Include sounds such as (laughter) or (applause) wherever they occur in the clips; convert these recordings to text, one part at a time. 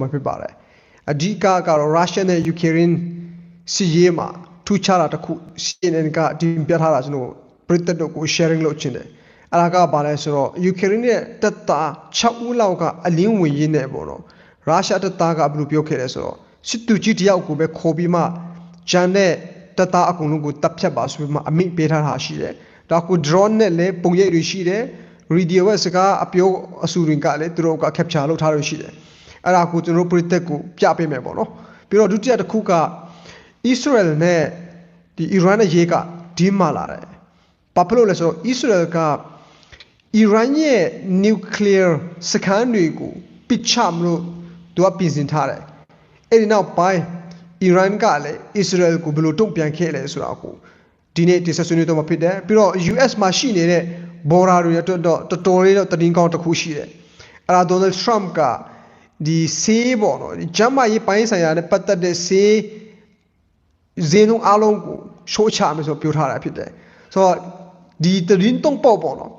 မှာဖြစ်ပါတယ်အဓိကကတော့ရုရှားနဲ့ယူကရိန်းစီးရေးမှာထူးခြားတာတစ်ခု CNN ကတင်ပြထားတာကျွန်တော်ပရိသတ်တို့ကို sharing လုပ်ချင်တယ်အဲ့ဒါကဘာလဲဆိုတော့ယူကရိန်းရဲ့တပ်သား6ဦးလောက်ကအလင်းဝင်ရင်းနဲ့ပေါ့နော်ရုရှားတပ်သားကဘယ်လိုပြောခဲ့လဲဆိုတော့စစ်တူကြီးတယောက်ကိုပဲခေါ်ပြီးမှဂျန်တဲ့တပ်သားအကုန်လုံးကိုတပ်ဖြတ်ပါဆိုပြီးမှအမိန့်ပေးထားတာရှိတယ်ဒါကို drone နဲ့လည်းပုံရိပ်တွေရှိတယ် radio ရဲ့စကားအပြောအဆူရင်ကလည်းသူတို့က capture လုပ်ထားလို့ရှိတယ် အဲ့ဒါကိုကျွန်တော်တို့ပရိသတ်ကိုပြပေးမယ်ပေါ့နော်ပြီးတော့ဒုတိယတစ်ခုက Israel နဲ့ဒီ Iran နဲ့ရေးကဒီမာလာတယ်ဘာဖြစ်လို့လဲဆိုတော့ Israel က Iran ရဲ့ nuclear စခန်းတွေကိုပိတ်ချမလို့သူကပြင်ဆင်ထားတယ်အဲ့ဒီနောက်ပိုင်း Iran ကလည်း Israel ကိုဘယ်လိုတုံ့ပြန်ခဲ့လဲဆိုတာကိုဒီနေ့ဒီဆက်ဆွေးနွေးတော့မှာဖြစ်တယ်ပြီးတော့ US မှာရှိနေတဲ့ border တွေအတွက်တော့တော်တော်လေးတော့တည်င်းကောင်းတစ်ခုရှိတယ်အဲ့ဒါ Donald Trump က ဒီဆေးပေါ့နော်ဒီဂျမ်းမာရေးပိုင်းဆိုင်ရာနဲ့ပတ်သက်တဲ့ဆေးဈေးနှုန်းအားလုံးကိုရှိုးချမယ်ဆိုပြောထားတာဖြစ်တယ်ဆိုတော့ဒီတရင်တုံးပေါ့ပေါ့နော်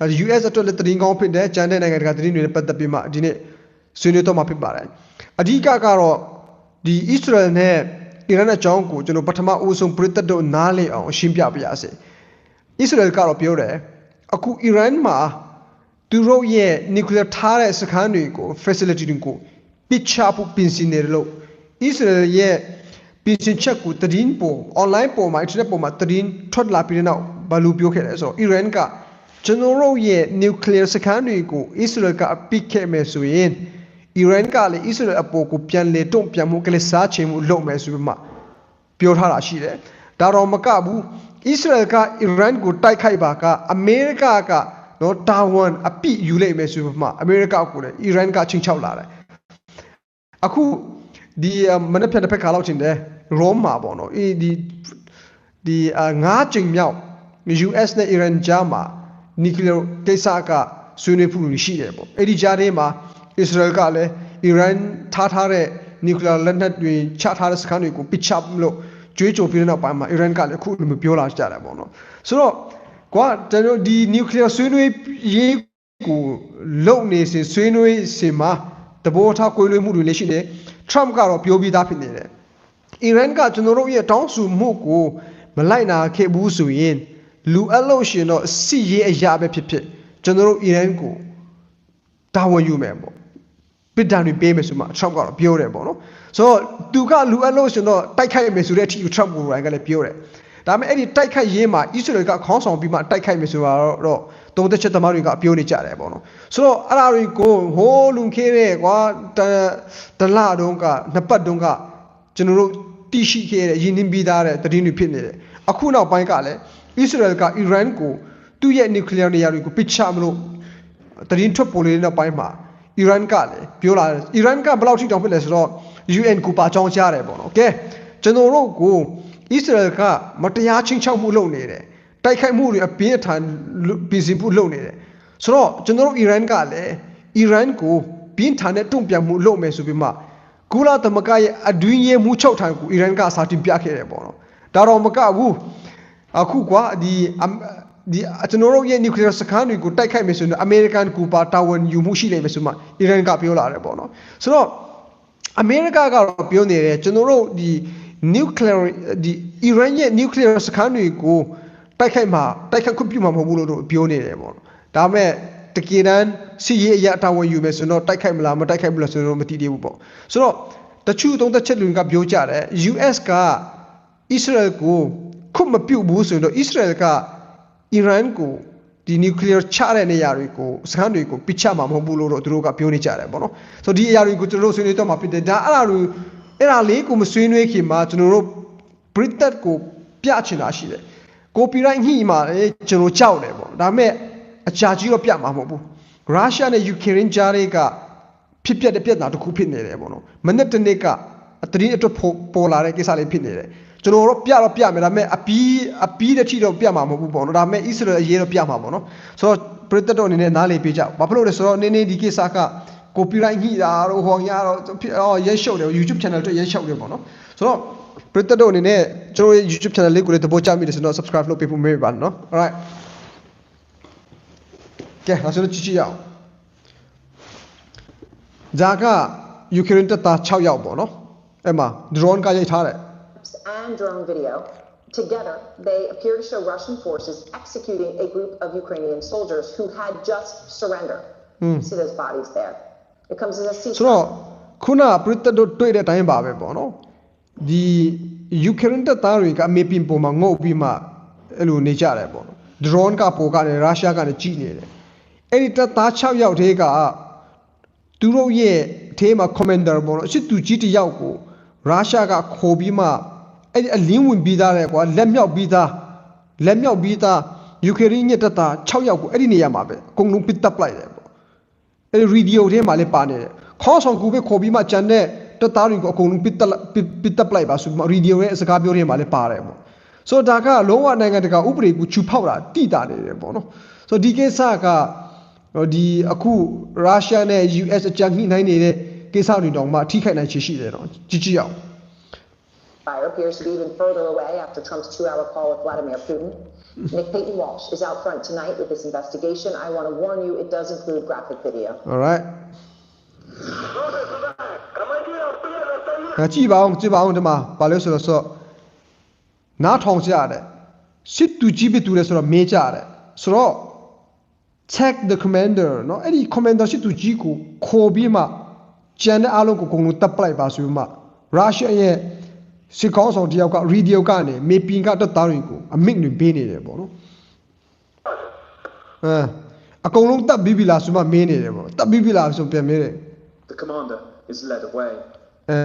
အဲ့ US အတွက်လည်းတရင်ကောင်းဖြစ်တယ်ဂျန်တဲ့နိုင်ငံတကာတရင်တွေနဲ့ပတ်သက်ပြီးမှဒီနေ့ဆွေးနွေးတော့မှာဖြစ်ပါတယ်အဓိကကတော့ဒီ Israel နဲ့ Iran အကြောင်းကိုကျွန်တော်ပထမအဦးဆုံးပြည်သက်တို့နားလည်အောင်ရှင်းပြပါရစေ Israel ကတော့ပြောတယ်အခု Iran မှာ သူတို့ရဲ့ nuclear ထားတဲ့စခန်းတွေကို facility တွေကိုပိတ်ချဖို့ပြင်ဆင်နေတယ်လို့ Israel ရဲ့ပြင်ဆင်ချက်ကိုတည်င်းပေါ် online ပေါ်မှာ internet ပေါ်မှာတည်င်းထွက်လာပြီးတဲ့နောက်ဘာလို့ပြောခဲ့လဲဆိုတော့ Iran ကကျွန်တော်တို့ရဲ့ nuclear စခန်းတွေကို Israel ကအပိတ်ခဲ့မယ်ဆိုရင် Iran ကလည်း Israel အပေါ်ကိုပြန်လေတုံ့ပြန်မှုကလေးစားချင်မှုလုပ်မယ်ဆိုပြီးမှပြောထားတာရှိတယ်ဒါတော့မကဘူး Israel က Iran ကိုတိုက်ခိုက်ပါကအမေရိကက နော်တာဝန်အပိယူလိုက်မယ်ဆိုပြီးမှအမေရိကကိုလည်း Iran ကချင်းချောက်လာတယ်အခုဒီမနေ့ဖြတ်တစ်ဖက်ခါလောက်ချင်းတယ် Rome မှာပေါ့နော်အေးဒီဒီငါးကြိမ်မြောက် US နဲ့ Iran ကြားမှာ nuclear ကိစ္စကဆွေးနွေးမှုရှိတယ်ပေါ့အဲ့ဒီကြားထဲမှာ Israel ကလည်း Iran ထားထားတဲ့ nuclear လက်နက်တွေချထားတဲ့စခန်းတွေကိုပစ်ချလို့ကြွေးကြော်ပြီးတဲ့နောက်ပိုင်းမှာ Iran ကလည်းအခုလိုမျိုးပြောလာကြတယ်ပေါ့နော်ဆိုတော့ ကွာကျွန်တော်ဒီ nuclear ဆွေးနွေးရေးကိုလုံနေစဉ်ဆွေးနွေးစဉ်မှာတဘောထားကွေးလွှဲမှုတွေလည်းရှိတယ် Trump ကတော့ပြောပြီးသားဖြစ်နေတယ် Iran ကကျွန်တော်တို့ရဲ့တောင်းဆိုမှုကိုမလိုက်နာခဲ့ဘူးဆိုရင်လူအပ်လို့ရှင်တော့စစ်ရေးအရာပဲဖြစ်ဖြစ်ကျွန်တော်တို့ Iran ကိုတာဝန်ယူမယ်ပေါ့ပစ်ဒဏ်တွေပေးမယ်ဆိုမှ Trump ကတော့ပြောတယ်ပေါ့နော်ဆိုတော့သူကလူအပ်လို့ရှင်တော့တိုက်ခိုက်မယ်ဆိုတဲ့အထိ Trump ကိုရိုင်းကလည်းပြောတယ် ဒါပေမဲ့အဲ့ဒီတိုက်ခိုက်ရေးမှာ Israel ကခေါင်းဆောင်ပြီးမှတိုက်ခိုက်မယ်ဆိုတာတော့တုံးသက်ချက်သမားတွေကပြောနေကြတယ်ပေါ့နော်ဆိုတော့အဲ့ဒါတွေကိုဟိုးလုံခဲတဲ့ကွာတလတုံးကနှစ်ပတ်တုံးကကျွန်တော်တို့တိရှိခဲ့တဲ့ရင်းနှီးပြီးသားတဲ့တည်င်းတွေဖြစ်နေတယ်အခုနောက်ပိုင်းကလည်း Israel က Iran ကိုသူ့ရဲ့ nuclear နေရာတွေကိုပစ်ချမလို့တည်င်းထွက်ပေါ်နေတဲ့နောက်ပိုင်းမှာ Iran ကလည်းပြောလာတယ် Iran ကဘယ်လောက်ထိတောင်ဖြစ်လဲဆိုတော့ UN ကိုပါကြောင်းကြားတယ်ပေါ့နော်။ Okay ကျွန်တော်တို့ကို Israel ကမတရားချင်းချောက်မှုလုပ်နေတယ်။တိုက်ခိုက်မှုတွေအပြင်းအထန်ပြင်ဆင်မှုလုပ်နေတယ်။ဆိုတော့ကျွန်တော်တို့ Iran ကလည်း Iran ကိုပြင်းထန်တဲ့တုံ့ပြန်မှုလုပ်မယ်ဆိုပြီးမှကုလသမဂ္ဂရဲ့အတွင်းရေးမှုချုပ်ထံကို Iran ကစာတင်ပြခဲ့တယ်ပေါ့နော်။ဒါတော့မကဘူးအခုကွာဒီဒီကျွန်တော်တို့ရဲ့ nuclear စခန်းတွေကိုတိုက်ခိုက်မယ်ဆိုရင် American ကူပါတာဝန်ယူမှုရှိလိမ့်မယ်ဆိုမှ Iran ကပြောလာတယ်ပေါ့နော်ဆိုတော့ America ကတော့ပြောနေတယ်ကျွန်တော်တို့ဒီ nuclear ဒီ Iran ရဲ့ nuclear စခန်းတွေကိုတိုက်ခိုက်မှာတိုက်ခိုက်ခွင့်ပြုမှာမဟုတ်ဘူးလို့တို့ပြောနေတယ်ပေါ့နော်ဒါပေမဲ့တကယ်တမ်းစီရေးအရာတာဝန်ယူမယ်ဆိုတော့တိုက်ခိုက်မလားမတိုက်ခိုက်ဘူးလားဆိုတော့မသိသေးဘူးပေါ့ဆိုတော့တချို့သုံးသက်ချက်တွေကပြောကြတယ် US က Israel ကိုခုမပြုတ်ဘူးဆိုတော့ Israel က Iran ကိုဒီ nuclear ချတဲ့နေရာတွေကိုစခန်းတွေကိုပိချမှာမဟုတ်ဘူးလို့တော့သူတို့ကပြောနေကြတယ်ပေါ့နော်ဆိုတော့ဒီအရာတွေကိုကျွန်တော်တို့ဆွေးနွေးတော့မှာဖြစ်တယ်ဒါအဲ့ဒါတွေ အဲ့ဒါလေးကိုမဆွေးနွေးခင်မှာကျွန်တော်တို့ Britain ကိုပြချင်တာရှိတယ်ကိုပီရိုက်ညှိမှာလေကျွန်တော်ကြောက်တယ်ပေါ့ဒါပေမဲ့အကြာကြီးတော့ပြမှာမဟုတ်ဘူးရုရှားနဲ့ယူကရိန်းကြားတွေကဖြစ်ပျက်တဲ့ပြဿနာတစ်ခုဖြစ်နေတယ်ပေါ့နော်မနေ့တနေ့ကအတရင်အတွက်ပေါ်လာတဲ့ကိစ္စလေးဖြစ်နေတယ်ကျွန်တော်တို့ပြတော့ပြမယ်ဒါပေမဲ့အပီးအပီးတဲ့ထိတော့ပြမှာမဟုတ်ဘူးပေါ့နော်ဒါပေမဲ့ Israel အရေးတော့ပြမှာပေါ့နော်ဆိုတော့ပရိသတ်တို့အနေနဲ့နားလေပေးကြဘာဖြစ်လို့လဲဆိုတော့နင်းနေဒီကိစ္စက copyright ညှိတာတော့ဟောရတော့အော်ရဲရှုပ်တယ် YouTube channel အတွက်ရဲရှုပ်တယ်ပေါ့နော်ဆိုတော့ပရိသတ်တို့အနေနဲ့ကျွန်တော်ရဲ့ YouTube channel လေးကိုလည်းသဘောကျမိတယ်ဆိုတော့ subscribe လုပ်ပေးဖို့မေးပါနော် alright ကဲဒါဆိုတော့ကြည့်ကြည့်ရအောင်ဒါကယူကရိန်းတပ်သား6ယောက်ပေါ့နော်အဲ့မှာ drone ကရိုက်ထားတယ် and drone video. Together, they appear to show Russian forces executing a group of Ukrainian soldiers who had just surrendered. See those bodies there. It comes as a ဆိုတော့ ceasefire. ခုနပရိသတ်တို့တွေ့တဲ့အတိုင်းပါပဲပေါ့နော်ဒီယူကရိန်းတပ်သားတွေကအမေပင်ပေါ်မှာငုတ်ပြီးမှအဲ့လိုနေကြတယ်ပေါ့နော် drone ကပေါ်ကနေရုရှားကနေကြည့်နေတယ်အဲ့ဒီတပ်သား6ယောက်တည်းကသူတို့ရဲ့အထဲမှာ commander ပေါ့နော်အစ်သူကြီးတစ်ယောက်ကိုရုရှားကခေါ်ပြီးမှအဲ့ဒီအလင်းဝင်ပြီးသားတယ်ကွာလက်မြောက်ပြီးသားလက်မြောက်ပြီးသားယူကရိန်းရဲ့တပ်သား6ယောက်ကိုအဲ့ဒီနေရာမှာပဲအကုန်လုံးပစ်တပ်လိုက်တယ်ပေါ့ အဲ့ဒီရေဒီယိုထဲမှာလည်းပါနေတယ်ခေါင်းဆောင်ကူပဲခေါ်ပြီးမှကြံတဲ့တက်သားတွေကိုအကုန်လုံးပစ်တက်လိုက်ပစ်ပစ်တက်လိုက်ပါဆိုပြီးမှရေဒီယိုရဲ့စကားပြောထဲမှာလည်းပါတယ်ပေါ့ဆိုတော့ဒါကလုံးဝနိုင်ငံတကာဥပဒေကိုချူဖောက်တာတိတာနေတယ်ပေါ့နော်ဆိုတော့ဒီကိစ္စကဟိုဒီအခုရုရှားနဲ့ US အကြံညှိနှိုင်းနေတဲ့ကိစ္စတွေတောင်မှထိခိုက်နိုင်ချေရှိတယ်နော်ကြည့်ကြည့်အောင် fire appears to be even further away after Trump's two hour call with Vladimir Putin. (laughs) Nick Peyton Walsh is out front tonight with this investigation. I want to warn you, it does include graphic video. All right. ။ကြည်ပါအောင်ကြည်ပါအောင်ဒီမှာဘာလို့ဆိုတော့ဆိုနားထောင်ကြရတယ်စစ်သူကြီးပြသူလဲဆိုတော့မေးကြရတယ်ဆိုတော့ check the commander เนาะအဲ့ဒီ commander စစ်သူကြီးကိုခေါ်ပြီးမှကျန်တဲ့အားလုံးကိုအကုန်လုံးတပ်ပလိုက်ပါဆိုပြီးမှရုရှားရဲ့ စစ်ကောင်းဆောင်တယောက်က radio ကနေမေပင်ကတက်သားတွေကိုအမိန့်တွေပေးနေတယ်ပေါ့နော်အဲအကုန်လုံးတပ်ပြီးပြီလားဆိုမှမင်းနေတယ်ပေါ့တပ်ပြီးပြီလားဆိုပြန်မေးတယ် The commander is led away. အဲ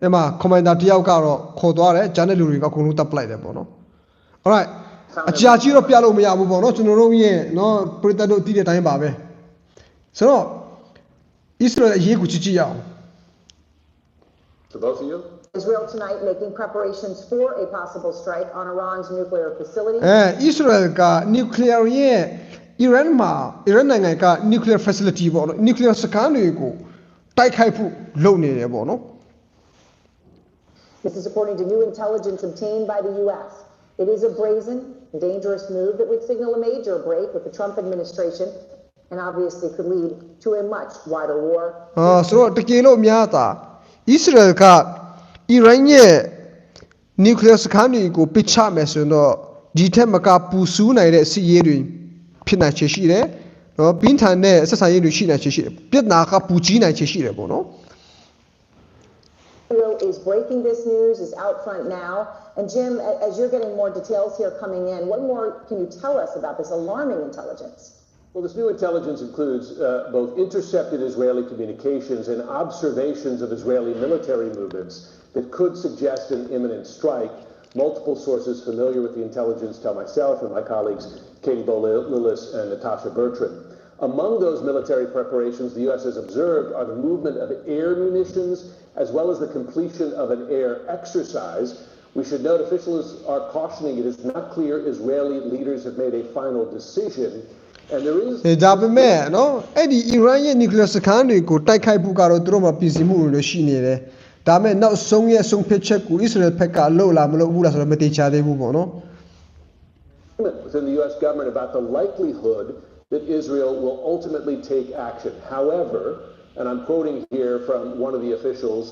အဲ့မှာ commander တယောက်ကတော့ခေါ်သွားတယ်ဂျန်တဲ့လူတွေကအကုန်လုံးတပ်ပလိုက်တယ်ပေါ့နော် alright အကြာကြီးတော့ပြလို့မရဘူးပေါ့နော်ကျွန်တော်တို့ရဲ့နော်ပရိသတ်တို့သိတဲ့အတိုင်းပါပဲဆိုတော့ Israel အရေးကိုကြည့်ကြည့်ရအောင် To both of you, Israel tonight making preparations for a possible strike on Iran's nuclear facility. အဲ Israel က nuclear ရဲ့ Iran မှာ Iran နိုင်ငံက nuclear facility ပေါ့နော် nuclear စခန်းတွေကိုတိုက်ခိုက်ဖို့လုပ်နေတယ်ပေါ့နော် This is according to new intelligence obtained by the U.S. It is a brazen, dangerous move that would signal a major break with the Trump administration and obviously could lead to a much wider war. အာဆိုတော့တကယ်လို့များတာ Israel က Iran ရဲ့ nuclear စခန်းတွေကိုပစ်ချမယ်ဆိုရင်တော့ဒီထက်မကပူဆူးနိုင်တဲ့စစ်ရေးတွေဖြစ်နိုင်ချေရှိတယ်နော်ပြင်းထန်တဲ့ဆက်ဆံရေးတွေရှိနိုင်ချေရှိတယ်ပြစ်နာကပူကြီးနိုင်ချေရှိတယ်ပေါ့နော် Israel is breaking this news, is out front now. And Jim, a- as you're getting more details here coming in, what more can you tell us about this alarming intelligence? Well, this new intelligence includes uh, both intercepted Israeli communications and observations of Israeli military movements that could suggest an imminent strike. Multiple sources familiar with the intelligence tell myself and my colleagues Katie Bo-Lillis and Natasha Bertrand. Among those military preparations the U.S. has observed are the movement of air munitions as well as the completion of an air exercise. We should note officials are cautioning it is not clear Israeli leaders have made a final decision. And there is အဲဒါပေမဲ့နော်အဲ့ဒီ Iran ရဲ့ nuclear စခန်းတွေကိုတိုက်ခိုက်ဖို့ကတော့သူတို့မှာပြည်စီမှုတွေလည်းရှိနေတယ် ဒါပေမဲ့နောက်ဆုံးရဲ့ဆုံးဖြတ်ချက်ကို Israel ဘက်ကလှုပ်လာမလို့ဘူးလားဆိုတော့မတိချသေးဘူးပေါ့နော် within the U.S. government about the likelihood that Israel will ultimately take action. However, and I'm quoting here from one of the officials,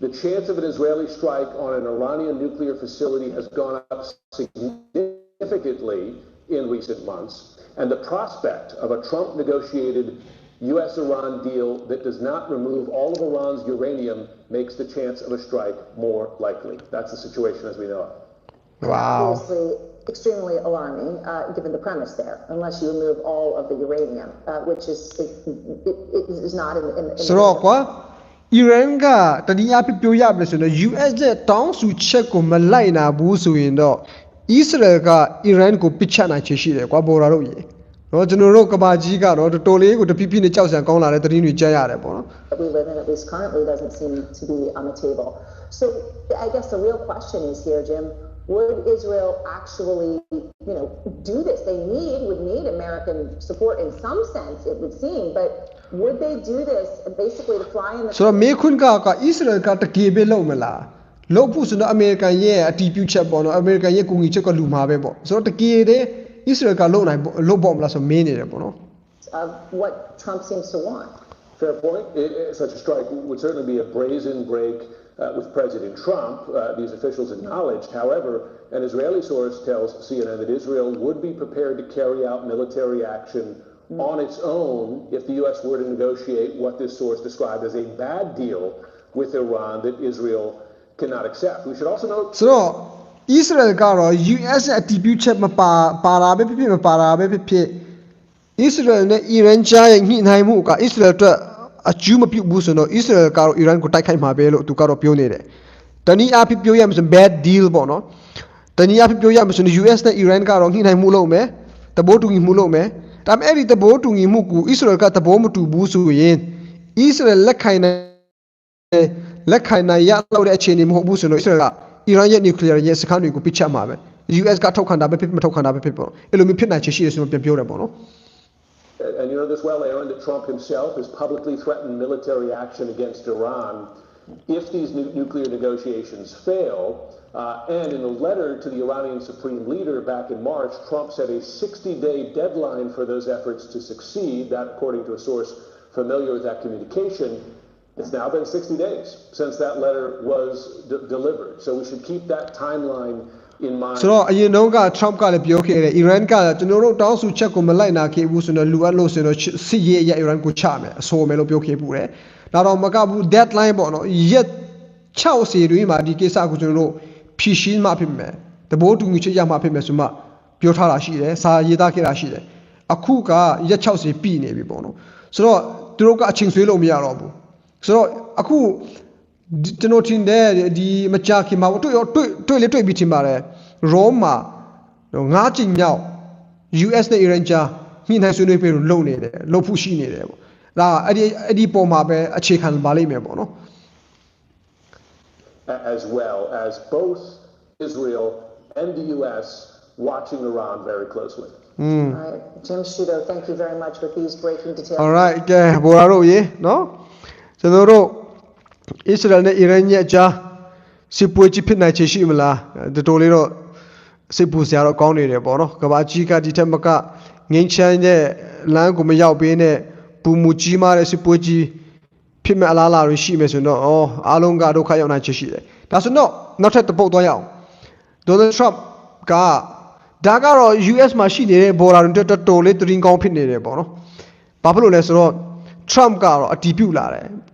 the chance of an Israeli strike on an Iranian nuclear facility has gone up significantly in recent months, and the prospect of a Trump negotiated U.S. Iran deal that does not remove all of Iran's uranium makes the chance of a strike more likely. That's the situation as we know it. wow Obviously, extremely alarming, uh, given the premise there, unless you remove all of the uranium, uh, which is it, it, it is not in, in, in ဆိုတော့ကွာ Iran ကတတိယပြပြောရမယ်ဆိုတော့ US ရဲ့တောင်းဆိုချက်ကိုမလိုက်နာဘူးဆိုရင်တော့ Israel က Iran ကိုပစ်ချနိုင်ချေရှိတယ်ကွာဘော်ရာတို့ရေ နော်ကျွန်တော်တို့ကဘာကြီးကတော့တော်တော်လေးကိုတပြည့်ပြည့်နဲ့ကြောက်စရာကောင်းလာတဲ့သတင်းတွေကြားရတယ်ပေါ့နော် that we live in, at least currently, doesn't seem to be on the table. So I guess the real question is here, Jim. Would Israel actually, you know, do this? They need would need American support in some sense, it would seem, but would they do this basically to fly in the ဆိုတော့မေခွန်းကက Israel ကတကယ်ပဲလုပ်မလားလုပ်ဖို့ဆိုတော့ American ရဲ့အတီးပြုချက်ပေါ့နော် American ရဲ့ကူညီချက်ကလူမှာပဲပေါ့ဆိုတော့တကယ်တည်း Israel ကလုပ်နိုင်ပေါ့လုပ်ပေါ့မလားဆိုမင်းနေတယ်ပေါ့နော် of what Trump seems to want? Fair point. I- I- Such a strike would certainly be a brazen break uh, with President Trump. Uh, these officials acknowledged, however, an Israeli source tells CNN that Israel would be prepared to carry out military action on its own if the U.S. were to negotiate what this source described as a bad deal with Iran that Israel cannot accept. We should also note ဆိုတော့ Israel ကတော့ US ရဲ့အတည်ပြုချက်မပါပါတာပဲဖြစ်ဖြစ်မပါတာပဲဖြစ်ဖြစ် Israel နဲ့ Iran ကြားရဲ့ညှိနှိုင်းမှုက Israel အတွက်အကျူးမပြုတ်ဘူးဆိုတော့ Israel ကတော့ Iran ကိုတိုက်ခိုက်မှာပဲလို့သူကတော့ပြောနေတယ်။တနည်းအားဖြင့်ပြောရမယ်ဆိုရင် bad deal ပေါ့နော်။တနည်းအားဖြင့်ပြောရမယ်ဆိုရင် US နဲ့ Iran ကတော့ညှိနှိုင်းမှုလုပ်မယ်။တဘိုးတူညီမှုလုပ်မယ်။ဒါပေမဲ့အဲ့ဒီတဘိုးတူညီမှုကို Israel ကတဘိုးမတူဘူးဆိုရင် Israel လက်ခံနိုင်လက်ခံနိုင်ရတော့တဲ့အခြေအနေမဟုတ်ဘူးဆိုတော့ Israel က အီရန်ရဲ့ nuclear ရဲ့စခန်းတွေကိုပြစ်ချမှာပဲ US ကထောက်ခံတာပဲဖြစ်ဖြစ်မထောက်ခံတာပဲဖြစ်ပေါ့အဲ့လိုမျိုးဖြစ်နိုင်ချေရှိရဆိုတော့ပြန်ပြောတယ်ပေါ့နော် And you know this well, Aaron, that Trump himself has publicly threatened military action against Iran if these nu- nuclear negotiations fail. Uh, and in a letter to the Iranian supreme leader back in March, Trump set a 60-day deadline for those efforts to succeed. That, according to a source familiar with that communication, it's now been 60 days since that letter was de- delivered. So we should keep that timeline in mind. ဆိုတော့အရင်တုန်းက Trump ကလည်းပြောခဲ့တယ် Iran ကလည်းကျွန်တော်တို့တောင်းဆိုချက်ကိုမလိုက်နာခဲ့ဘူးဆိုတော့လူအပ်လို့ဆိုတော့စစ်ရေးအရ Iran ကိုချမယ်အဆိုမယ်လို့ပြောခဲ့ပူတယ်ဒါတော့မကဘူး deadline ပေါ့နော်ရက်60တွင်းမှာဒီကိစ္စကိုကျွန်တော်တို့ဖြည့်ရှင်းမှဖြစ်မယ်တဘိုးတူညီချက်ရမှဖြစ်မယ်ဆိုမှပြောထားတာရှိတယ်စာရေးသားခဲ့တာရှိတယ်အခုကရက်60ပြီနေပြီပေါ့နော်ဆိုတော့သူတို့ကအချိန်ဆွေးလို့မရတော့ဘူး ဆိုတော့အခုဒီကျွန်တော်ထင်တယ်ဒီမကြာခင်မှာတွေ့ရောတွေ့တွေ့လေတွေ့ပြီးထင်ပါတယ်ရောမှာတော့ငါးကြိမ်မြောက် US နဲ့ Iran ကြားညှိနှိုင်းဆွေးနွေးပြီးတော့လုပ်နေတယ်လုပ်ဖို့ရှိနေတယ်ပေါ့ဒါအဲ့ဒီအဲ့ဒီပုံမှာပဲအခြေခံပါလိမ့်မယ်ပေါ့နော် as well as both Israel and the U.S. watching Iran very closely. All right. Jim Shudo, thank you very much with these breaking details. alright ကဲဘော်ရာတို့ရေနော် ကျွန်တော်တို့ Israel နဲ့ Iran ရဲ့အကြားစစ်ပွဲကြီးဖြစ်နိုင်ချေရှိမလားတော်တော်လေးတော့စစ်ပူစရာတော့ကောင်းနေတယ်ပေါ့နော်ကဘာကြီးကဒီထက်မကငိမ့်ချမ်းတဲ့လမ်းကိုမရောက်ပေးနဲ့ပူမူကြီးမားတဲ့စစ်ပွဲကြီးဖြစ်မဲ့အလားအလာတွေရှိမယ်ဆိုတော့ဩအားလုံးကဒုက္ခရောက်နိုင်ချေရှိတယ်ဒါဆိုတော့နောက်ထပ်တစ်ပုတ်သွားရအောင် Donald Trump ကဒါကတော့ US မှာရှိနေတဲ့ border တွေတော်တော်လေးသတင်းကောင်းဖြစ်နေတယ်ပေါ့နော်။ဘာဖြစ်လို့လဲဆိုတော့ Trump ကတော့အတီးပြုတ်လာတယ်။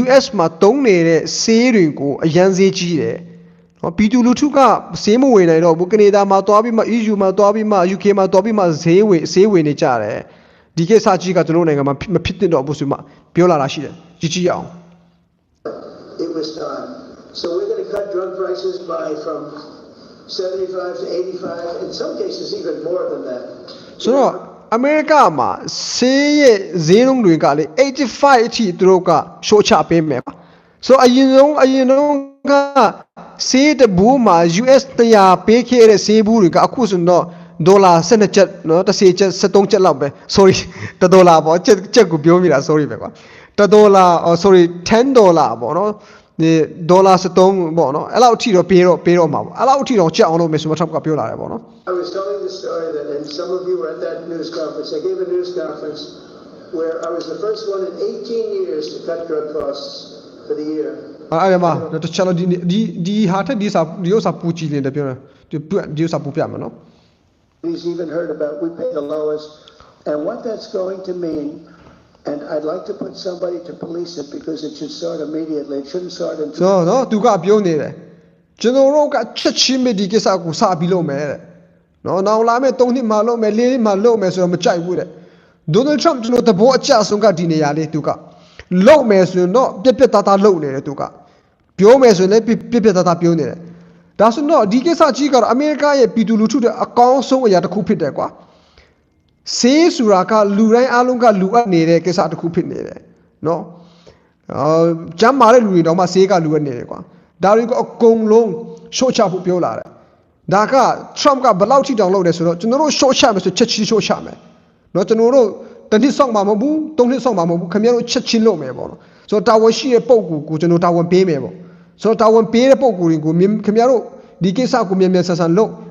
US မှာတုံးနေတဲ့ဆေးတွေကိုအရန်ဈေးကြီးတယ်။နော်ပြည်သူလူထုကဈေးမဝင်နိုင်တော့ဘူးကနေဒါမှာသွားပြီးမှ EU မှာသွားပြီးမှ UK မှာသွားပြီးမှဈေးဝင်ဈေးဝင်နေကြတယ်။ဒီကိစ္စကြီးကကျွန်တော်တို့နိုင်ငံမှာမဖြစ်သင့်တော့ဘူးဆိုမှပြောလာတာရှိတယ်။ကြီးကြီးအောင် it was time. So we're going to cut drug prices by from 75 to 85, in some cases even more than that. ဆိုတော့ အမေရိကမှာဆေးရဲ့ဈေးနှုန်းတွေကလေ85အထိသူတို့ကရှိုးချပေးမယ်ပါဆိုတော့အရင်ဆုံးအရင်ဆုံးကဆေးတစ်ဘူးမှာ US 100ပေးခဲ့တဲ့ဆေးဘူးတွေကအခုဆိုတော့ဒေါ်လာ12ကျပ်နော်တစ်စေကျပ်73ကျပ်လောက်ပဲ sorry တဒေါ်လာပေါ့ကျပ်ကျပ်ကိုပြောမိတာ sorry ပဲကွာတဒေါ်လာ oh, sorry 10ဒေါ်လာပေါ့နော် ဒီဒေါ်လာ73ပေါ့နော်အဲ့လောက်အထိတော့ပေးတော့ပေးတော့မှာပေါ့အဲ့လောက်အထိတော့ကြက်အောင်လို့မေဆိုမထပ်ကပြောလာတယ်ပေါ့နော် I was telling the story that, and some of you were at that news conference. I gave a news conference where I was the first one in 18 years to cut drug costs for the year. အဲ့ဒါမှတခြားလို့ဒီဒီဒီဟာထက်ဒီစာဒီဥစ္စာပူကြည့်နေတယ်ပြောတယ်ဒီဒီဥစ္စာပူပြမယ်နော် He's even heard about we pay the lowest, and what that's going to mean. And I'd like to put somebody to police it because it should start immediately. It shouldn't start until ဆိုတော့နော်သူကပြောနေတယ်ကျွန်တော်တို့ကချက်ချင်းပဲဒီကိစ္စကိုစပြီးလုပ်မယ်တဲ့နော်နောက်လာမယ့်3နှစ်မှလုပ်မယ်4နှစ်မှလုပ်မယ်ဆိုတော့မကြိုက်ဘူးတဲ့ဒေါ်နယ်ထရမ့်ကျွန်တော်တဘောအကြဆုံးကဒီနေရာလေးသူကလုပ်မယ်ဆိုရင်တော့ပြက်ပြက်သားသားလုပ်နေတယ်သူကပြောမယ်ဆိုရင်လည်းပြက်ပြက်သားသားပြောနေတယ်ဒါဆိုတော့ဒီကိစ္စကြီးကတော့အမေရိကရဲ့ပြည်သူလူထုတွေအကောင်းဆုံးအရာတစ်ခုဖြစ်တယ်ကွာ ဆေးဆိုတာကလူတိုင်းအားလုံးကလူအပ်နေတဲ့ကိစ္စတစ်ခုဖြစ်နေတယ်နော်အာကျမ်းမာတဲ့လူတွေတောင်မှဆေးကလူအပ်နေတယ်ကွာဒါတွေကအကုန်လုံးရှော့ချဖို့ပြောလာတယ်ဒါက Trump ကဘယ်လောက်ထိတောင်လုပ်တယ်ဆိုတော့ကျွန်တော်တို့ရှော့ချမယ်ဆိုချက်ချင်းရှော့ချမယ်နော်ကျွန်တော်တို့တစ်နှစ်ဆောင်မှာမဟုတ်ဘူးသုံးနှစ်ဆောင်မှာမဟုတ်ဘူးခင်ဗျားတို့ချက်ချင်းလုပ်မယ်ပေါ့နော်ဆိုတော့တာဝန်ရှိတဲ့ပုံကူကိုကျွန်တော်တာဝန်ပေးမယ်ပေါ့ဆိုတော့တာဝန်ပေးတဲ့ပုံကူတွေကိုမြင်ခင်ဗျားတို့ဒီကိစ္စကိုမြန်မြန်ဆန်ဆန်လုပ်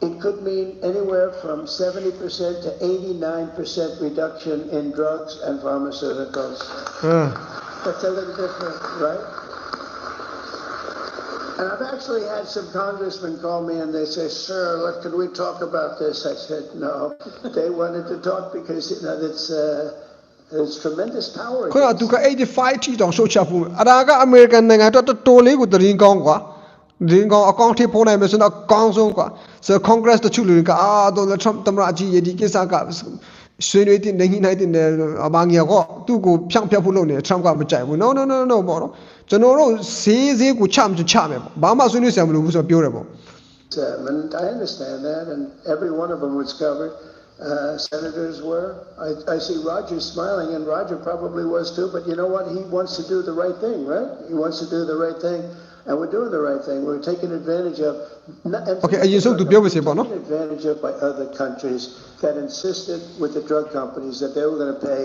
It could mean anywhere from 70% to 89% reduction in drugs and pharmaceuticals. ဟမ် That's a little different, right? And I've actually had some congressmen call me and they say, sir, look, can we talk about this? I said, no. They wanted to talk because, you know, it's, uh, there's tremendous power. ခုနက against သူက85ထိတောင်ရှုတ်ချဖို့အဒါကအမေရိကန်နိုင်ငံအတွက်တော်တော်လေးကိုတရင်ကောင်းကွာတ ရင်ကောင်းအကောင့်ထိပို့နိုင်မယ်ဆိုတော့အကောင်းဆုံးကွာဆိုတော့ Congress တချို့လူတွေကအာဒေါ်နယ်ထရမ့်သမ္မတအကြီးရဲ့ဒီကိစ္စကဆွေးနွေးတင်နေနိုင်တင်တယ်အမငယ်ကောသူ့ကိုဖြောင်းဖြတ်ဖို့လုပ်နေတယ်ထရမ့်ကမကြိုက်ဘူး no no no no ပေါ့နော်ကျွန်တော်တို့ဈေးဈေးကိုချမချမယ်ပေါ့ဘာမှဆွေးနွေးစရာမလိုဘူးဆိုတော့ပြောတယ်ပေါ့ them. And I understand that, and every one of them was covered. Uh, senators were. I, I see Roger smiling, and Roger probably was too. But you know what? He wants to do the right thing, right? He wants to do the right thing, and we're doing the right thing. We're taking advantage of. not- and Okay, အရင်ဆုံးသူပြောပါစေပေါ့နော် taken advantage of by other countries that insisted with the drug companies that they were going to pay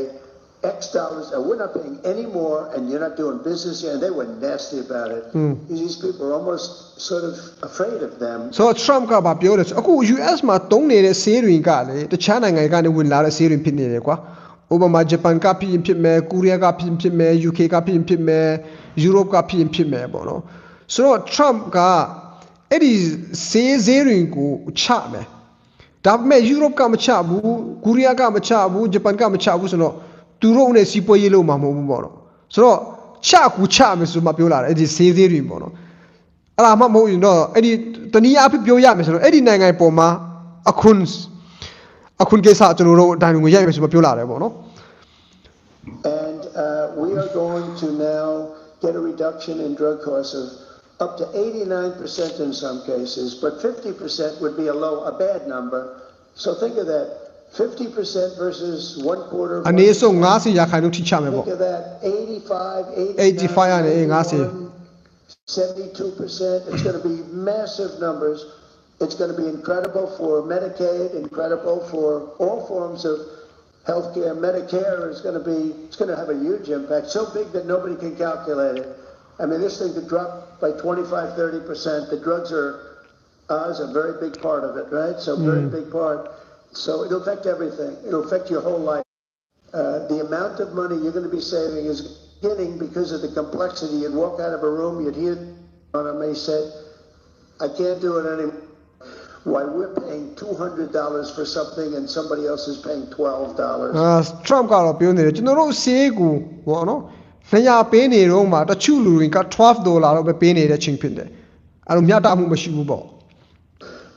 X dollars, and we're not paying any more, and you're not doing business here. And they were nasty about it. These people are almost sort of afraid of them. ဆိုတော့ Trump ကဗာပြောတယ်ဆိုအခု US မှာတုံးနေတဲ့ဆေးတွေကလေတခြားနိုင်ငံတွေကနေဝင်လာတဲ့ဆေးတွေဖြစ်နေတယ်ကွာ။ဥပမာဂျပန်ကဖြစ်ရင်ဖြစ်မယ်၊ကိုရီးယားကဖြစ်ရင်ဖြစ်မယ်၊ UK ကဖြစ်ရင်ဖြစ်မယ်၊ယူရိုပကဖြစ်ရင်ဖြစ်မယ်ပေါ့နော်။ ဆိုတော့ Trump ကအဲ့ဒီဆေးဆေးတွေကိုချမယ်။ဒါပေမဲ့ယူရိုပကမချဘူး၊ကိုရီးယားကမချဘူး၊ဂျပန်ကမချဘူးဆိုတော့သူတို့နဲ့စီးပွားရေးလုပ်မှာမဟုတ်ဘူးပေါ့နော်။ဆိုတော့ချကူချမယ်ဆိုမှပြောလာတယ်အဲ့ဒီဆေးဆေးတွေပေါ့နော်။အဲ့ဒါမှမဟုတ်ရင်တော့အဲ့ဒီတနည်းအားဖြင့်ပြောရမယ်ဆိုတော့အဲ့ဒီနိုင်ငံပေါ်မှာအခွန်အခွန်ကိစ္စကျွန်တော်တို့အတိုင်းငွေရိုက်မယ်ဆိုမှပြောလာတယ်ပေါ့နော် And uh, we are going to now get a reduction in drug costs of up to 89% in some cases, but 50% would be a low, a bad number. So think of that. 50% versus one quarter. of အနည်းဆုံး90ရာခိုင်နှုန်းထိချမယ်ပေါ့ Think of that. 85, 85 and 89, 72%. It's going to be massive numbers. It's going to be incredible for Medicaid, incredible for all forms of healthcare. Medicare is going to be, it's going to have a huge impact, so big that nobody can calculate it. I mean, this thing could drop by 25, 30%. The drugs are, uh, is a very big part of it, right? So very big part. So it'll affect everything. It'll affect your whole life. Uh, the amount of money you're going to be saving is beginning because of the complexity. You'd walk out of a room, you'd hear on him, he said, I can't do it anymore. Why we're paying $200 for something and somebody else is paying $12. အာ Trump ကတော့ပြောနေတယ်ကျွန်တော်တို့ဆေးကူပေါ့နော် 200ပေးနေတော့မှတချို့လူတွေက12ဒေါ်လာတော့ပဲပေးနေတဲ့ချင်းဖြစ်တယ်အဲ့လိုမျှတမှုမရှိဘူးပေါ့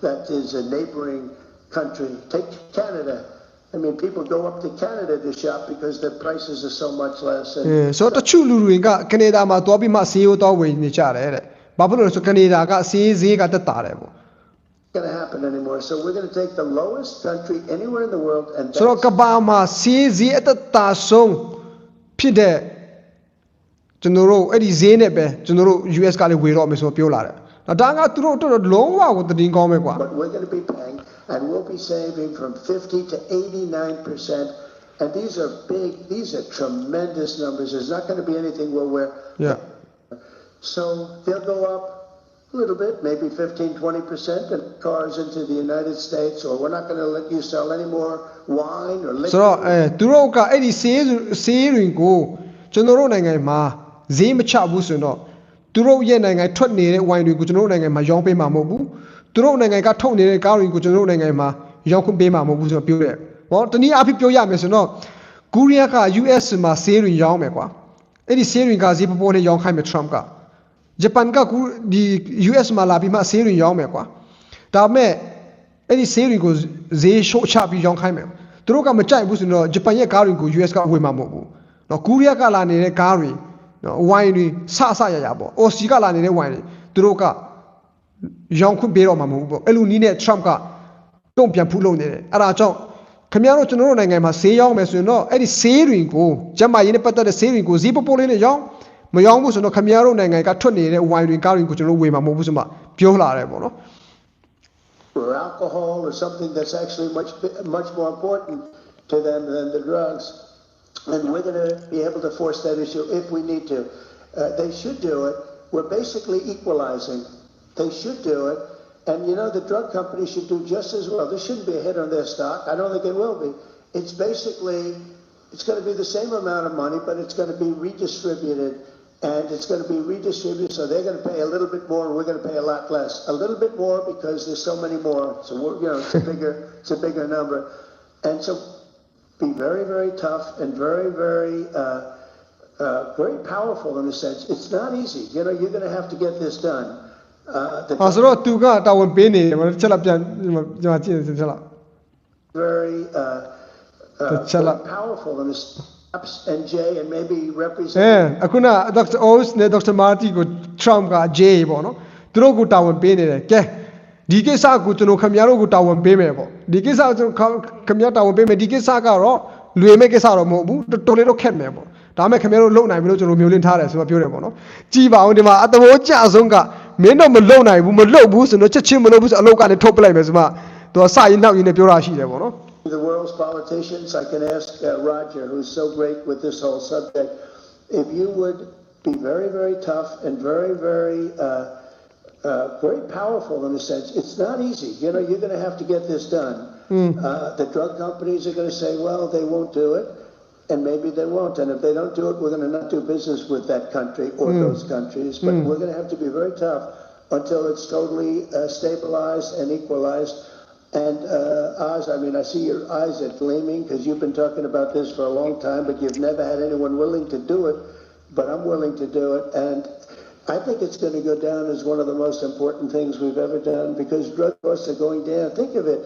That is a neighboring country. Take Canada. I mean, people go up to Canada to shop because the prices are so much less. အဲ And ဆိုတော့တချို့လူတွေကကနေဒါမှာသွားပြီးမှဆေးရိုးသွားဝင်နေကြတယ်တဲ့ဘာဖြစ်လို့လဲဆိုကနေဒါကဆေးဈေးကတက်တာတယ်ပေါ့ going to happen anymore. So we're going to take the lowest country anywhere in the world and ဆိုတော့ that's- ကမ္ဘာမှာဈေးဈေးအသက်တာဆုံးဖြစ်တဲ့ ကျွန်တော်တို့အဲ့ဒီဈေးနဲ့ပဲကျွန်တော်တို့ US ကလည်းဝေတော့မယ်ဆိုတော့ပြောလာတယ်။ဒါကသူတို့တို့လုံးဝကိုတည်င်းကောင်းပဲကွာ But we're going to be paying, and we'll be saving from 50 to 89 percent. And these are big, these are tremendous numbers. There's not going to be anything where we're. ။ Yeah. So they'll go up a little bit, maybe 15, 20 percent, and cars into the United States, or we're not going to let you sell any more wine or liquor. ဆိုတော့အဲသူတို့ကအဲ့ဒီဈေးဈေးတွေကိုကျွန်တော်တို့နိုင်ငံမှာ ဈေးမချဘူးဆိုရင်တော့သူတို့ရဲ့နိုင်ငံထွက်နေတဲ့ဝိုင်တွေကိုကျွန်တော်တို့နိုင်ငံမှာရောင်းပေးမှာမဟုတ်ဘူး။သူတို့နိုင်ငံကထုတ်နေတဲ့ကားတွေကိုကျွန်တော်တို့နိုင်ငံမှာရောင်းခွင့်ပေးမှာမဟုတ်ဘူးဆိုတော့ပြောတယ်။ဟောတနည်းအားဖြင့်ပြောရမယ်ဆိုတော့ကိုရီးယားက US မှာဈေးတွေရောင်းမယ်ကွာ။အဲ့ဒီဈေးတွေကဈေးပပေါ်နဲ့ရောင်းခိုင်းမယ် Trump ကဂျပန်ကကူဒီ US မှာလာပြီးမှဈေးတွေရောင်းမယ်ကွာ။ဒါပေမဲ့ အဲ့ဒီဆေးတွေကိုဈေးရှို့ချပြီးရောင်းခိုင်းမယ်သူတို့ကမကြိုက်ဘူးဆိုတော့ဂျပန်ရဲ့ကားတွေကို US ကဝယ်မှာမဟုတ်ဘူးเนาะကိုရီးယားကလာနေတဲ့ကားတွေ နော်ဝိုင်းတွေဆဆရရပေါ့အော်စီကလာနေတဲ့ဝိုင်းတွေသူတို့ကရောင်ခွင့်ပေးတော့မှာမဟုတ်ဘူးပေါ့အဲ့လိုနီးနဲ့ထရမ့်ကတုံ့ပြန်ဖူးလုပ်နေတယ်အဲ့ဒါကြောင့်ခင်ဗျားတို့ကျွန်တော်တို့နိုင်ငံမှာဈေးရောင်းမယ်ဆိုရင်တော့အဲ့ဒီဈေးတွေကိုကျမကြီးနဲ့ပတ်သက်တဲ့ဈေးတွေကိုဈေးပေါပေါလေးနဲ့ရောင်းမရောင်းဘူးဆိုတော့ခင်ဗျားတို့နိုင်ငံကထွက်နေတဲ့ဝိုင်းတွေကားတွေကိုကျွန်တော်တို့ဝေမှာမဟုတ်ဘူးဆိုမှပြောလာတယ်ပေါ့နော် or alcohol or something that's actually much much more important to them than the drugs And we're going to be able to force that issue if we need to. Uh, they should do it. We're basically equalizing. They should do it. And you know, the drug companies should do just as well. There shouldn't be a hit on their stock. I don't think it will be. It's basically, it's going to be the same amount of money, but it's going to be redistributed. And it's going to be redistributed, so they're going to pay a little bit more, and we're going to pay a lot less. A little bit more because there's so many more. So we're, you know, it's a bigger, it's a bigger number. And so, be very, very tough and very, very, uh, uh, very powerful in a sense. It's not easy. You know, you're going to have to get this done. Uh, the ဟာဆိုတော့သူကတာဝန်ပေးနေတယ်မလားတစ်ချက်လောက်ပြန်ကျွန်တော်ကြည့်နေတစ်ချက်လောက် very, uh, uh, That's a lot. very powerful in this. Ups and Jay and maybe အဲ represent. အခုနဒေါက်တာအိုးစ်နဲ့ဒေါက်တာမာတီကို Trump က J ပေါ့နော်သူတို့ကိုတာဝန်ပေးနေတယ်ကဲ ဒီကိစ္စကိုကျွန်တော်ခင်ဗျားတို့ကိုတာဝန်ပေးမယ်ပေါ့ဒီကိစ္စကိုကျွန်တော်ခင်ဗျားတာဝန်ပေးမယ်ဒီကိစ္စကတော့လွေမဲ့ကိစ္စတော့မဟုတ်ဘူးတော်တော်လေးတော့ခက်မယ်ပေါ့ဒါပေမဲ့ခင်ဗျားတို့လုံနိုင်ပြီလို့ကျွန်တော်မျိုးလင်းထားတယ်ဆိုတော့ပြောတယ်ပေါ့နော်ကြည်ပါအောင်ဒီမှာအသဘောကျဆုံးကမင်းတော့မလုံနိုင်ဘူးမလုံဘူးဆိုတော့ချက်ချင်းမလုံဘူးဆိုအလုပ်ကနေထုတ်ပလိုက်မယ်ဆိုမှသူကစရင်နောက်ရင်နဲ့ပြောတာရှိတယ်ပေါ့နော် the world's politicians, I can ask uh, Roger, who's so great with this whole subject, if you would be very, very tough and very, very, uh, uh, very powerful in a sense. It's not easy. You know, you're going to have to get this done. Uh, the drug companies are going to say, well, they won't do it. And maybe they won't. And if they don't do it, we're going to not do business with that country or those countries. But we're going to have to be very tough until it's totally uh, stabilized and equalized. And uh, Oz, I mean, I see your eyes are gleaming because you've been talking about this for a long time, but you've never had anyone willing to do it. But I'm willing to do it. And I think it's going to go down as one of the most important things we've ever done because drug costs are going down. Think of it.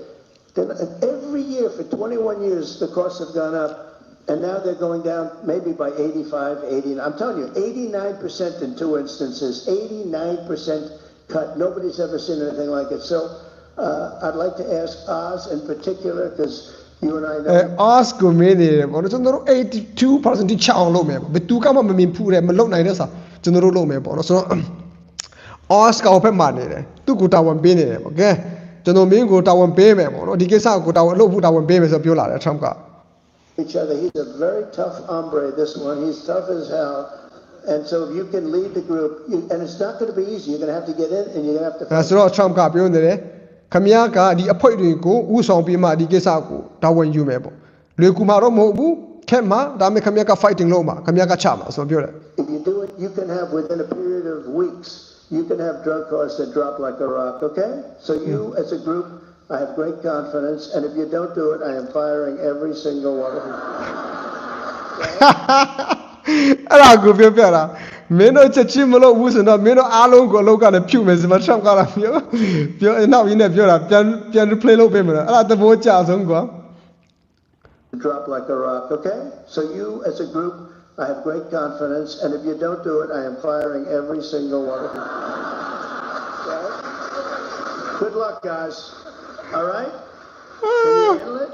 Then every year for 21 years, the costs have gone up. And now they're going down maybe by 85, 80. I'm telling you, 89% in two instances, 89% cut. Nobody's ever seen anything like it. So uh, I'd like to ask Oz in particular, because you and I know. အဲ ask ကိုမင်းနေတယ်ပေါ့နော်ကျွန်တော်တို့82%တိချအောင်လုပ်မယ်ပေါ့ဘယ်သူကမှမမြင်ဖူးတယ်မလုပ်နိုင်တဲ့စာ ကျွန်တော်တို့လုပ်မယ်ပေါ့နော်ဆိုတော့ ask ကဘက်မှာနေတယ်သူ့ကိုတာဝန်ပေးနေတယ်ပေါ့ကဲကျွန်တော်မင်းကိုတာဝန်ပေးမယ်ပေါ့နော်ဒီကိစ္စကိုတာဝန်လုပ်ဖို့တာဝန်ပေးမယ်ဆိုပြောလာတယ် Trump က each other. He's a very tough hombre, this one. He's tough as hell. And so if you can lead the group, you, and it's not going to be easy. You're going to have to get in and you're going to have to အဲဆိုတော့ Trump ကပြောနေတယ်ခမည်းကဒီအဖွဲ့တွေကိုဥဆောင်ပြီးမှဒီကိစ္စကိုတာဝန်ယူမယ်ပေါ့လွေကူမှာတော့မဟုတ်ဘူးခက်မှာဒါပေမဲ့ခမည်းက fighting လုပ်မှာခမည်းကချမှာဆိုတော့ပြောတယ် If you do it, you can have within a period of weeks, you can have drug costs that drop like a rock, okay? So you as a group, I have great confidence, and if you don't do it, I am firing every single one of you. (laughs) အဲ့ဒါကိုပြောပြတာမင်းတို့ချက်ချင်းမလုပ်ဘူးဆိုတော့မင်းတို့အားလုံးကိုအလုပ်ကနေဖြုတ်မယ်ဆိုမှ Trump ကလာပြောပြောနောက်ရင်းနဲ့ပြောတာပြန်ပြန် replay (laughs) လုပ်ပေးမယ်အဲ့ဒါသဘောကျဆုံးကွာ Drop like a rock, okay? So you as a group, I have great confidence, and if you don't do it, I am firing every single one of you. Good luck, guys. All right? Can you handle it?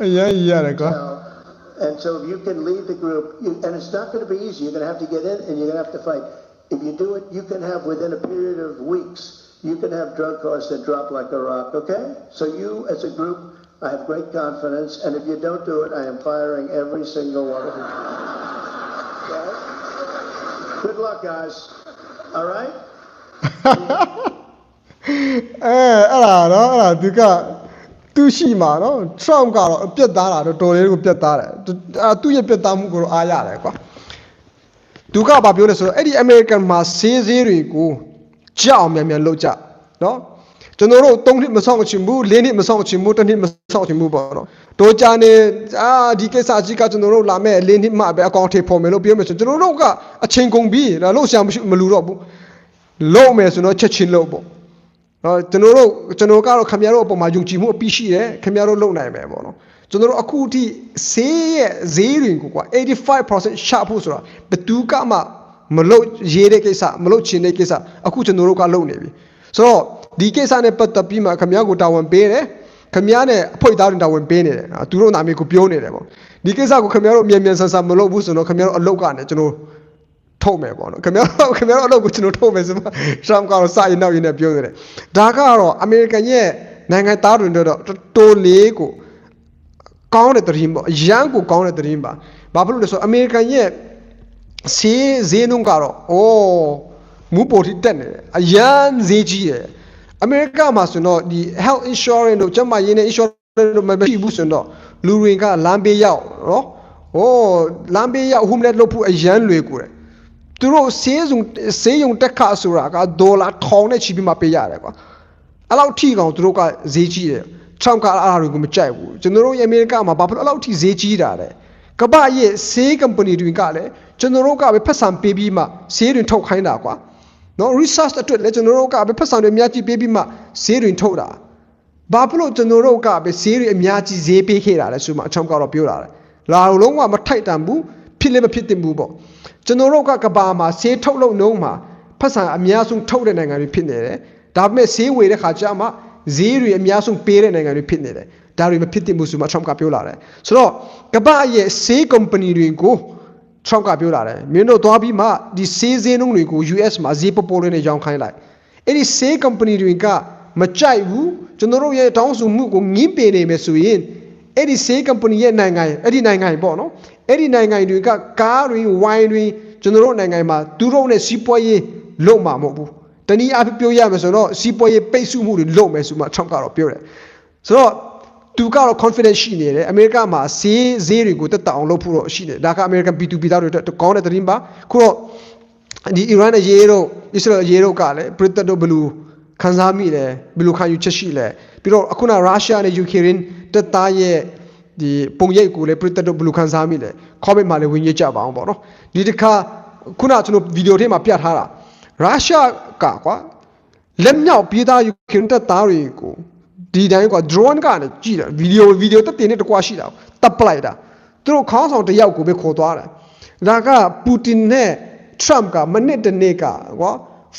Yeah, yeah, Rekha. And so if you can lead the group, you, and it's not going to be easy. You're going to have to get in, and you're going to have to fight. If you do it, you can have within a period of weeks, you can have drug costs that drop like a rock. Okay? So you, as a group, I have great confidence, and if you don't do it, I am firing every single one of you. Okay? Good luck, guys. All right? အဲအဲ့ဒါတော့အဲ့ဒါသူကသူရှိမှာနော် Trump ကတော့အပြက်သားတာတော့တော်လေးကိုပြက်သားတယ်သူအဲ့သူ့ရဲ့ပြက်သားမှုကိုတော့အားရတယ်ကွာသူကဘာပြောလဲဆိုတော့အဲ့ဒီ American မှာဆေးဆေးတွေကိုကြောက်အောင်မြန်မြန်လုပ်ကြနော် ကျွန်တော်တို့၃နှစ်မဆောင်ချင်ဘူး၄နှစ်မဆောင်ချင်ဘူးတစ်နှစ်မဆောင်ချင်ဘူးပေါ့နော်တို့ကြနေအာဒီကိစ္စကြီးကကျွန်တော်တို့လာမဲ့၄နှစ်မှပဲအကောင့်ထေပေါ်မယ်လို့ပြောမယ်ဆိုကျွန်တော်တို့ကအချိန်ကုန်ပြီဒါလို့ဆရာမရှိမလူတော့ဘူးလုံးမယ်ဆိုတော့ချက်ချင်းလုံးပေါ့နော်ကျွန်တော်တို့ကျွန်တော်ကတော့ခင်ဗျားတို့အပေါ်မှာယုံကြည်မှုအပြည့်ရှိတယ်ခင်ဗျားတို့လုံနိုင်မယ်ပေါ့နော်ကျွန်တော်တို့အခုအထိဈေးရဲ့ဈေးတွေကိုကွာ85%ရှာဖို့ဆိုတာဘယ်သူကမှမလုပ်ရေးတဲ့ကိစ္စမလုပ်ချင်တဲ့ကိစ္စအခုကျွန်တော်တို့ကလုပ်နေပြီဆိုတော့ ဒီကိစ္စနဲ့ပတ်သက်ပြီးမှခင်ဗျားကိုတာဝန်ပေးတယ်ခခမည်းနဲ့အဖွိတ်သားတွေတာဝန်ပေးနေတယ်သူတို့နာမည်ကိုပြောနေတယ်ပေါ့ဒီကိစ္စကိုခမည်းတို့အမြန်မြန်ဆန်ဆန်မလုပ်ဘူးဆိုတော့ခမည်းတို့အလုတ်ကနေကျွန်တော်ထုတ်မယ်ပေါ့နော်ခင်ဗျားတို့ခင်ဗျားတို့အလုပ်ကိုကျွန်တော်ထုတ်မယ်ဆိုမှရှမ်ကတော့စာရင်နောက်ရင်နဲ့ပြောနေတယ်ဒါကတော့အမေရိကန်ရဲ့နိုင်ငံသားတွေတို့တော့တော်တော်လေးကိုကောင်းတဲ့သတင်းပေါ့အရန်ကိုကောင်းတဲ့သတင်းပါဘာဖြစ်လို့လဲဆိုတော့အမေရိကန်ရဲ့ဈေးဈေးနှုန်းကတော့အိုးမူပေါ်ထိတက်နေတယ်အရန်ဈေးကြီးတယ် အမေရိကမှာဆိုတော့ဒီ health insurance တို့ကျန်းမာရေးနဲ့ insurance တို့မရှိဘူးဆိုတော့လူတွေကလမ်းပေးရောက်နော်ဟိုးလမ်းပေးရောက် homeless လုပ်ဖို့အရန်လွယ်ကူတယ်သူတို့ဆေးစုံဆေးရုံတက်ခါဆိုတာကဒေါ်လာထောင်နဲ့ချီပြီးမှပေးရတယ်ကွာအဲ့လောက်ထိကောင်သူတို့ကဈေးကြီးတယ်ထရမ်ကအဲ့ဒါတွေကိုမကြိုက်ဘူးကျွန်တော်တို့အမေရိကမှာဘာဖြစ်လို့အဲ့လောက်ထိဈေးကြီးတာလဲကမ္ဘာရဲ့ဆေးကုမ္ပဏီတွေကလည်းကျွန်တော်တို့ကပဲဖက်ဆံပေးပြီးမှဆေးတွေထုတ်ခိုင်းတာကွာ နော် research အတွက်လည်းကျွန်တော်တို့ကပဲဖက်ဆံတွေအများကြီးပေးပြီးမှဆေးတွေထုတ်တာဘာဖြစ်လို့ကျွန်တော်တို့ကပဲဆေးတွေအများကြီးဈေးပေးခဲ့တာလဲဆိုမှအချမ်းကတော့ပြောတာလေလာလုံးဝမထိုက်တန်ဘူးဖြစ်လည်းမဖြစ်တင်ဘူးပေါ့ကျွန်တော်တို့ကကဘာမှာဆေးထုတ်လို့နှုံးမှာဖက်ဆံအများဆုံးထုတ်တဲ့နိုင်ငံတွေဖြစ်နေတယ်ဒါပေမဲ့ဆေးဝယ်တဲ့ခါကျမှဈေးတွေအများဆုံးပေးတဲ့နိုင်ငံတွေဖြစ်နေတယ်ဒါတွေမဖြစ်တင်ဘူးဆိုမှ Trump ကပြောလာတယ်ဆိုတော့ကဘာရဲ့ဆေးကုမ္ပ ဏီတွေကို Trump ကပြောလာတယ်မင်းတို့သွားပြီးမှဒီဆေးဈေးနှုန်းတွေကို US မှာဈေးပေါ်ပေါ်လေးနဲ့ရောင်းခိုင်းလိုက်အဲ့ဒီဆေးကုမ္ပဏီတွေကမကြိုက်ဘူးကျွန်တော်တို့ရဲ့တောင်းဆိုမှုကိုငင်းပယ်နေမယ်ဆိုရင်အဲ့ဒီဆေးကုမ္ပဏီရဲ့နိုင်ငံအဲ့ဒီနိုင်ငံပေါ့နော်အဲ့ဒီနိုင်ငံတွေကကားတွေဝိုင်းတွေကျွန်တော်တို့နိုင်ငံမှာသူတို့နဲ့စီးပွားရေးလုပ်မှာမဟုတ်ဘူးတနည်းအားဖြင့်ပြောရမယ်ဆိုတော့စီးပွားရေးပိတ်ဆို့မှုတွေလုပ်မယ်ဆိုမှ Trump ကတော့ပြောတယ်ဆိုတော့ သူကတော့ confidence ရှိနေတယ်အမေရိကမှာဈေးဈေးတွေကိုတက်တောင်လုပ်ဖို့တော့ရှိတယ်ဒါကအမေရိကန် B2B သားတွေအတွက်ကောင်းတဲ့သတင်းပါခုတော့ဒီ Iran အရေးတို့ Israel အရေးတို့ကလည်း Britain တို့ဘယ်လိုခံစားမိလဲဘယ်လိုခံယူချက်ရှိလဲပြီးတော့အခုန Russia နဲ့ Ukraine တက်သားရဲ့ဒီပုံရိပ်ကိုလည်း Britain တို့ဘယ်လိုခံစားမိလဲ comment မှာလည်းဝင်ရေးကြပါအောင်ပေါ့နော်ဒီတစ်ခါခုနကျွန်တော်ဗီဒီယိုထဲမှာပြထားတာ Russia ကကွာလက်မြောက်ပြေးသား Ukraine တက်သားတွေကို ဒီတိုင်းကွာ drone ကနေကြည့်တယ်ဗီဒီယိုဗီဒီယိုတက်တင်နေတကွာရှိတာတပ်ပလိုက်တာသူတို့ခေါင်းဆောင်တစ်ယောက်ကိုပဲခေါ်သွားတယ်ဒါကပူတင်နဲ့ Trump ကမနစ်တနေ့ကကွာ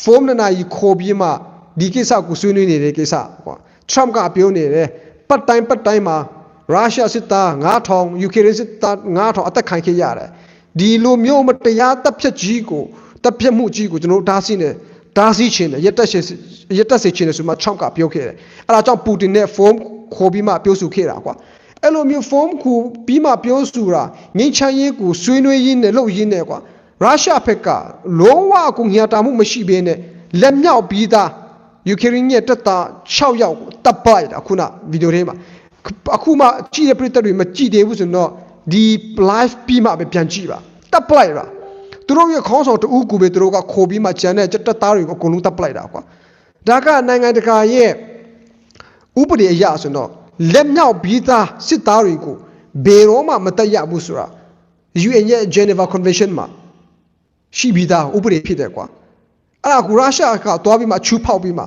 ဖုန်းနဲ့နိုင်ခေါ်ပြီးမှဒီကိစ္စကိုဆွေးနွေးနေတဲ့ကိစ္စကွာ Trump ကပြောနေတယ်ပတ်တိုင်းပတ်တိုင်းမှာရုရှားစစ်သား9000ယူကရိန်းစစ်သား9000အသက်ခံခဲ့ရတယ်ဒီလိုမျိုးမတရားတပ်ဖြတ်ကြီးကိုတပ်ဖြတ်မှုကြီးကိုကျွန်တော်တို့ဓာတ်စီနေဓာ တ်စီချင်းတယ်ရက်တက်ရှရက်တက်စေချင်းတယ်ဆိုမှ Trump ကပြောခဲ့တယ်အဲ့ဒါကြောင့်ပူတင်နဲ့ဖုန်းခေါ်ပြီးမှပြောဆိုခဲ့တာကွာအဲ့လိုမျိုးဖုန်းကိုပြီးမှပြောဆိုတာငိမ့်ချမ်းရေးကိုဆွေးနွေးရင်းနဲ့လုပ်ရင်းနဲ့ကွာရုရှားဘက်ကလုံးဝကိုညှာတာမှုမရှိဘဲနဲ့လက်မြောက်ပြီးသားယူကရိန်းရဲ့တပ်သား6ယောက်ကိုတပ်ပလိုက်တာခုနဗီဒီယိုထဲမှာအခုမှကြည့်ရပြတဲ့တွေမကြည့်သေးဘူးဆိုတော့ဒီ live ပြီးမှပဲပြန်ကြည့်ပါတပ်ပလိုက်တာ သူတို့ရဲ့ခေါင်းဆောင်တူကူပဲသူတို့ကခိုးပြီးမှဂျန်တဲ့တပ်သားတွေကိုအကုန်လုံးတပ်ပလိုက်တာကွာဒါကနိုင်ငံတကာရဲ့ဥပဒေအရဆိုတော့လက်မြောက်ပြီးသားစစ်သားတွေကိုဘယ်တော့မှမတက်ရဘူးဆိုတာ UN ရဲ့ Geneva Convention မှာရှိပြီးသားဥပဒေဖြစ်တယ်ကွာအဲ့ဒါကိုရုရှားကသွားပြီးမှချူဖောက်ပြီးမှ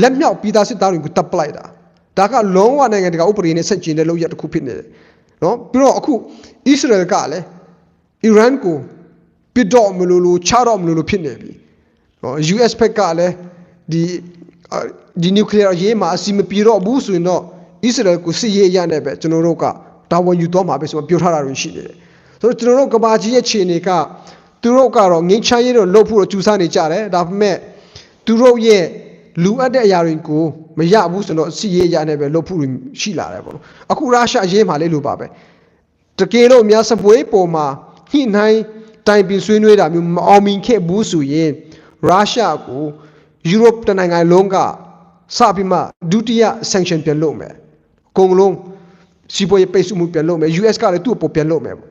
လက်မြောက်ပြီးသားစစ်သားတွေကိုတပ်ပလိုက်တာဒါကလုံးဝနိုင်ငံတကာဥပဒေနဲ့ဆက်ကျင်တဲ့လုပ်ရတစ်ခုဖြစ်နေတယ်နော်ပြီးတော့အခုဣသရေလကလည်းအီရန်ကို ပစ်တော့မလို့လို့ချတော့မလို့လို့ဖြစ်နေပြီနော် US ဘက်ကလည်းဒီဒီ nuclear ရေးမှာအစီမပြေတော့ဘူးဆိုရင်တော့ဣသရေလကိုစစ်ရေးရနေပဲကျွန်တော်တို့ကတာဝန်ယူတော့မှာပဲဆိုတော့ပြောထားတာတွေရှိနေတယ်ဆိုတော့ကျွန်တော်တို့ကဘာကြီးရဲ့ခြေနေကသူတို့ကတော့ငင်းချမ်းရေးတော့လုပ်ဖို့တော့ကြိုးစားနေကြတယ်ဒါပေမဲ့သူတို့ရဲ့လူအပ်တဲ့အရာတွေကိုမရဘူးဆိုတော့စီရေးရနေပဲလုပ်ဖို့ရှိလာတယ်ပေါ့နော်အခုရုရှားအရေးမှာလေးလိုပါပဲတကယ်လို့များစပွဲပေါ်မှာညှိနှိုင်း တိုင်ပင်ဆွေးနွေးတာမျိုးမအောင်မြင်ခဲ့ဘူးဆိုရင်ရုရှားကိုယူရိုပတနိုင်ငံလုံးကစပြီးမှဒုတိယ sanction ပြန်လုပ်မယ်အကုန်လုံးစီးပွားရေးပိတ်ဆို့မှုပြန်လုပ်မယ် US ကလည်းသူ့အပေါ်ပြန်လုပ်မယ်ပေါ့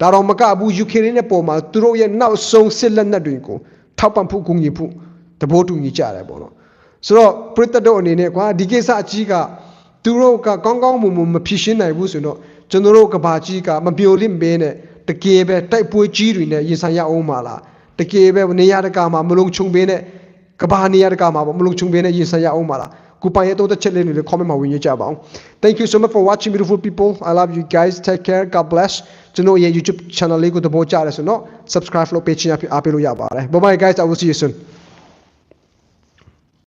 ဒါတော့မကဘူးယူကရိန်းရဲ့ပုံမှာသူတို့ရဲ့နောက်ဆုံးစစ်လက်နက်တွေကိုထောက်ပံ့ဖို့ကူညီဖို့တဘောတူညီကြတယ်ပေါ့နော်ဆိုတော့ပရိသတ်တို့အနေနဲ့ကွာဒီကိစ္စအကြီးကသူတို့ကကောင်းကောင်းမွန်မွန်မဖြစ်ရှင်းနိုင်ဘူးဆိုတော့ကျွန်တော်တို့ကဘာကြီးကမပြိုလင့်ပေးနဲ့ တကယ်ပဲတိုက်ပွဲကြီးတွေနဲ့ရင်ဆိုင်ရအောင်ပါလားတကယ်ပဲနေရာတကာမှာမလုံခြုံပေးနဲ့ကဘာနေရာတကာမှာမလုံခြုံပေးနဲ့ရင်ဆိုင်ရအောင်ပါလားကိုပိုင်ရတော့တဲ့ချက်လေးတွေ comment မှာဝင်ရကြပါအောင် Thank you so much for watching beautiful people I love you guys take care God bless ကျွန်တော်ရဲ့ YouTube channel လေးကိုသဘောကျတယ်ဆိုတော့ subscribe လုပ်ပေးချင်အားပေးလို့ရပါတယ် Bye bye guys I will see you soon